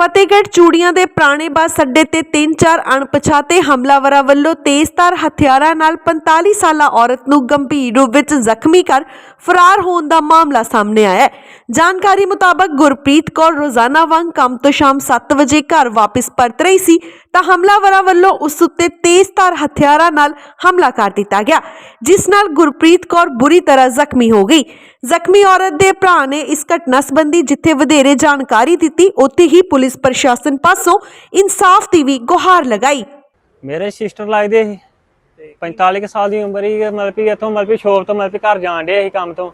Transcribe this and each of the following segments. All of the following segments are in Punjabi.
ਫਤਿਹਗੜ੍ਹ ਚੂੜੀਆਂ ਦੇ ਪੁਰਾਣੇ ਬੱਸ ਅੱਡੇ ਤੇ ਤਿੰਨ ਚਾਰ ਅਣਪਛਾਤੇ ਹਮਲਾਵਰਾਂ ਵੱਲੋਂ ਤੇਜ਼ਧਾਰ ਹਥਿਆਰਾਂ ਨਾਲ 45 ਸਾਲਾ ਔਰਤ ਨੂੰ ਗੰਭੀਰ ਰੂਪ ਵਿੱਚ ਜ਼ਖਮੀ ਕਰ ਫਰਾਰ ਹੋਣ ਦਾ ਮਾਮਲਾ ਸਾਹਮਣੇ ਆਇਆ ਹੈ। ਜਾਣਕਾਰੀ ਮੁਤਾਬਕ ਗੁਰਪ੍ਰੀਤ ਕੌਰ ਰੋਜ਼ਾਨਾ ਵਾਂਗ ਕੰਮ ਤੋਂ ਸ਼ਾਮ 7 ਵਜੇ ਘਰ ਵਾਪਸ ਪਰਤ ਰਹੀ ਸੀ, ਤਾਂ ਹਮਲਾਵਰਾਂ ਵੱਲੋਂ ਉਸ ਉੱਤੇ ਤੇਜ਼ਧਾਰ ਹਥਿਆਰਾਂ ਨਾਲ ਹਮਲਾ ਕਰ ਦਿੱਤਾ ਗਿਆ, ਜਿਸ ਨਾਲ ਗੁਰਪ੍ਰੀਤ ਕੌਰ ਬੁਰੀ ਤਰ੍ਹਾਂ ਜ਼ਖਮੀ ਹੋ ਗਈ। ਜ਼ਖਮੀ ਔਰਤ ਦੇ ਭਰਾ ਨੇ ਇਸ ਘਟਨਾ ਸੰਬੰਧੀ ਜਿੱਥੇ ਵਧੇਰੇ ਜਾਣਕਾਰੀ ਦਿੱਤੀ, ਉੱਥੇ ਹੀ ਪੁਲਿਸ ਪ੍ਰਸ਼ਾਸਨ ਪਾਸੋਂ ਇਨਸਾਫ ਦੀ ਵੀ ਗੁਹਾਰ ਲਗਾਈ। ਮੇਰੇ ਸਿਸਟਰ ਲੱਗਦੇ ਸੀ। 45 ਸਾਲ ਦੀ ਉਮਰ ਹੀ ਮਤਲਬ ਕਿ ਇੱਥੋਂ ਮਤਲਬ ਕਿ ਸ਼ੋਪ ਤੋਂ ਮਤਲਬ ਕਿ ਘਰ ਜਾਣ ਡੇ ਸੀ ਕੰਮ ਤੋਂ।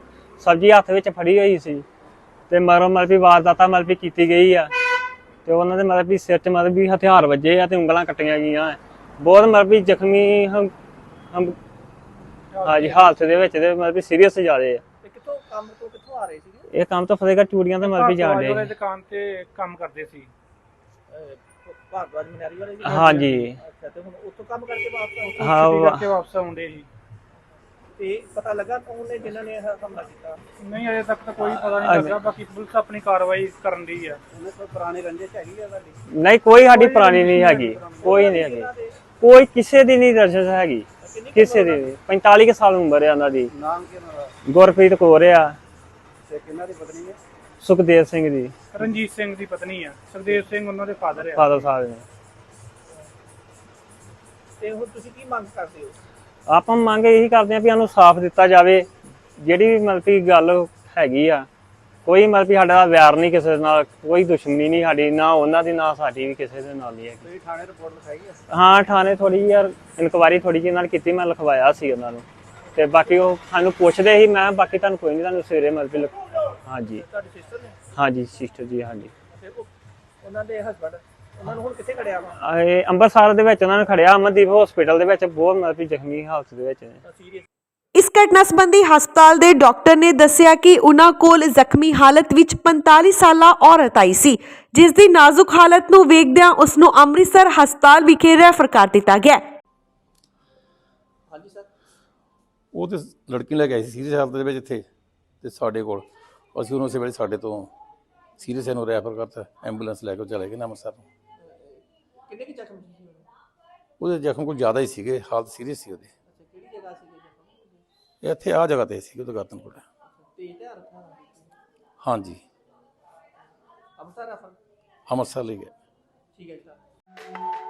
ਸਬਜ਼ੀ ਹੱਥ ਵਿੱਚ ਫੜੀ ਹੋਈ ਸੀ। ਤੇ ਮਰੋ ਮਤਲਬ ਕਿ ਵਾਰਦਾਤਾ ਮਤਲਬ ਕਿ ਕੀਤੀ ਗਈ ਆ। ਤੇ ਉਹਨਾਂ ਦੇ ਮਤਲਬ ਕਿ ਸਿਰ 'ਚ ਮਤਲਬ ਵੀ ਹਥਿਆਰ ਵੱਜੇ ਆ ਤੇ ਉਂਗਲਾਂ ਕੱਟੀਆਂ ਗਈਆਂ ਬਹੁਤ ਮਤਲਬ ਵੀ ਜ਼ਖਮੀ ਹਮ ਹਾਂਜੀ, ਹਾਲਤ ਦੇ ਵਿੱਚ ਤੇ ਮਤਲਬ ਵੀ ਸੀਰੀਅਸ ਜ਼ਿਆਦੇ ਆ। ਕੰਮ ਤੋਂ ਕਿੱਥੋਂ ਆ ਰਹੇ ਸੀਗੇ? ਇਹ ਕੰਮ ਤਾਂ ਫਤਿਹਗੜ੍ਹ ਚੂੜੀਆਂ ਤੇ ਮਤਲਬ ਵੀ ਜਾਣ ਭਾਰਤਵਾਜ ਵਾਲੇ ਦੁਕਾਨ ਤੇ ਕੰਮ ਕਰਦੇ ਸੀ। ਅਹ, ਭਾਰਤਵਾਜ ਮਨਿਆਰੀ ਵਾਲੇ ਜੀ? ਹਾਂਜੀ। ਅੱਛਾ ਤੇ ਹੁਣ ਉੱਥੋਂ ਕੰਮ ਕਰਕੇ ਵਾਪਸ ਆਏ ਹਾਂ, ਛੁੱਟੀ ਵਾ- ਕਰਕੇ ਵਾਪਸ ਆਉਂਦੇ ਸੀ ਤੇ ਪਤਾ ਲੱਗਾ ਕੌਣ ਨੇ ਜਿਨ੍ਹਾਂ ਨੇ ਇਹ ਹਮਲਾ ਕੀਤਾ? ਨਹੀਂ ਅਜੇ ਤੱਕ ਤਾਂ ਕੋਈ ਪਤਾ ਨਹੀਂ। ਲੱਗਾ ਬਾਕੀ ਪੁਲਿਸ ਆਪਣੀ ਕਾਰਵਾਈ ਕਰਨ ਦੀ ਹੈ ਉਹਨਾਂ ਕੋਲ ਪੁਰਾਣੇ ਰੰਜਿਸ਼ ਹੈਗੀ ਆ ਤੁਹਾਡੀ? ਨਹੀਂ ਕੋਈ ਸਾਡੀ ਪੁਰਾਣੀ ਨਹੀਂ ਹੈਗੀ। ਕੋਈ ਨਹੀਂ ਹੈਗੀ। ਕੋਈ ਕਿਸੇ ਦੀ ਨਹੀਂ ਰਜਿਸ ਹੈਗੀ। ਕਿਸੇ ਦੀ ਨਹੀਂ। 45 ਕੁ ਸਾਲ ਉਮਰ ਹੈ ਉਹਨਾਂ ਦੀ। ਨਾਮ ਕਿਹਨਾਂ ਦਾ? ਗੁਰਪ੍ਰੀਤ ਕੌਰ ਆ। ਤੇ ਕਿਹਨਾਂ ਦੀ ਪਤਨੀ ਹੈ ਸੁਖਦੇਵ ਸਿੰਘ ਦੀ। ਰਣਜੀਤ ਸਿੰਘ ਦੀ ਪਤਨੀ ਆ। ਸੁਖਦੇਵ ਸਿੰਘ ਉਹਨਾਂ ਦੇ ਫਾਦਰ ਆ। ਫਾਦਰ ਸਾਹਿਬ ਨੇ। ਤੇ ਹੁਣ ਤੁਸੀਂ ਕੀ ਮੰਗ ਕਰਦੇ ਹੋ? ਆਪਾਂ ਮੰਗ ਇਹੀ ਕਰਦੇ ਆ ਵੀ ਸਾਨੂੰ ਸਾਫ਼ ਦਿੱਤਾ ਜਾਵੇ। ਜਿਹੜੀ ਵੀ ਮਤਲਬ ਕਿ ਗੱਲ ਹੈਗੀ ਆ ਕੋਈ ਮਤਲਬ ਕਿ ਸਾਡਾ ਵੈਰ ਨਹੀਂ ਕਿਸੇ ਨਾਲ ਕੋਈ ਦੁਸ਼ਮਣੀ ਨਹੀਂ ਸਾਡੀ ਨਾ ਉਹਨਾਂ ਦੀ ਨਾ ਸਾਡੀ ਵੀ ਕਿਸੇ ਦੇ ਨਾਲ ਨਹੀਂ ਹੈਗੀ। ਤੁਸੀਂ ਥਾਣੇ ਰਿਪੋਰਟ ਲਿਖਾਈ ਹੈ ਹਾਂ ਥਾਣੇ ਥੋੜੀ ਯਾਰ ਇਨਕੁਆਰੀ ਥੋੜੀ ਜਿਹੀ ਨਾਲ ਕੀਤੀ ਮੈਂ ਲਿਖਵਾਇਆ ਸੀ ਉਹਨਾਂ ਨੂੰ। ਤੇ ਬਾਕੀ ਉਹ ਸਾਨੂੰ ਪੁੱਛਦੇ ਸੀ ਮੈਂ ਬਾਕੀ ਤੁਹਾਨੂੰ ਕੋਈ ਨਹੀਂ ਤੁਹਾਨੂੰ ਸਵੇਰੇ ਮਤਲਬ ਲਿਖ- ਹਾਂਜੀ। ਤੁਹਾਡੀ ਸਿਸਟਰ ਨੇ? ਹਾਂਜੀ ਸਿਸਟਰ ਜੀ ਹਾਂਜੀ। ਤੇ ਉਹ ਉਹਨਾਂ ਦੇ ਹਸਬੰਡ ਉਹਨਾਂ ਨੂੰ ਹੁਣ ਕਿੱਥੇ ਖੜਿਆ ਵਾ? ਇਹ ਅੰਮ੍ਰਿਤਸਰ ਦੇ ਵਿੱਚ ਉਹਨਾਂ ਨੇ ਖੜਿਆ ਅਮਨਦੀਪ ਹਸਪੀਟਲ ਦੇ ਵਿੱਚ ਬਹੁਤ ਮਤਲਬ ਜ਼ਖਮੀ ਹਾਲਤ ਦੇ ਵਿੱਚ ਨੇ। ਸੀਰੀਅਸ ਇਸ ਘਟਨਾ ਸੰਬੰਧੀ ਹਸਪਤਾਲ ਦੇ ਡਾਕਟਰ ਨੇ ਦੱਸਿਆ ਕਿ ਉਹਨਾਂ ਕੋਲ ਜ਼ਖਮੀ ਹਾਲਤ ਵਿੱਚ 45 ਸਾਲਾ ਔਰਤ ਆਈ ਸੀ ਜਿਸ ਦੀ ਨਾਜ਼ੁਕ ਹਾਲਤ ਨੂੰ ਵੇਖਦਿਆਂ ਉਸ ਨੂੰ ਅੰਮ੍ਰਿਤਸਰ ਹਸਪਤਾਲ ਵਿਖੇ ਰੈਫਰ ਕਰ ਦਿੱਤਾ ਗਿਆ। ਹਾਂਜੀ ਸਰ। ਉਹ ਤੇ ਲੜਕੀ ਲੈ ਕੇ ਆਈ ਸੀ ਸੀਰੀਅਸ ਹਾਲਤ ਦੇ ਵਿੱਚ ਇੱਥੇ ਤੇ ਸਾਡੇ ਕੋਲ। ਅਸੀਂ ਉਹਨੂੰ ਉਸੇ ਵੇਲੇ ਸਾਡੇ ਤੋਂ ਸੀਰੀਅਸ ਨੂੰ ਰੈਫਰ ਕਰਤਾ ਐਂਬੂਲੈਂਸ ਲੈ ਕੇ ਉਹ ਚਲੇ ਗਏ ਨਾ ਅੰਮ੍ਰਿਤਸਰ ਨੂੰ। ਕਿੰਨੇ ਕੀ ਜ਼ਖਮ ਸੀ? ਉਹਦੇ ਜ਼ਖਮ ਕੋਈ ਜ਼ਿਆਦਾ ਹੀ ਸੀਗੇ ਹਾਲਤ ਸੀਰੀਅਸ ਸੀ ਉਹਦੀ ਅੱਛਾ ਕਿਹੜੀ ਜਗ੍ਹਾ ਸੀ ਜ਼ਖਮ ਇਹ ਇੱਥੇ ਆ ਜਗ੍ਹਾ ਤੇ ਸੀ ਉਹਦੇ ਗਰਦਨ ਕੋਲ। ਤੇ ਹਾਂਜੀ ਅਬਸਰ ਰਫਲ ਅੰਮ੍ਰਿਤਸਰ ਲਈ ਗਏ। ਠੀਕ ਹੈ ਸਰ।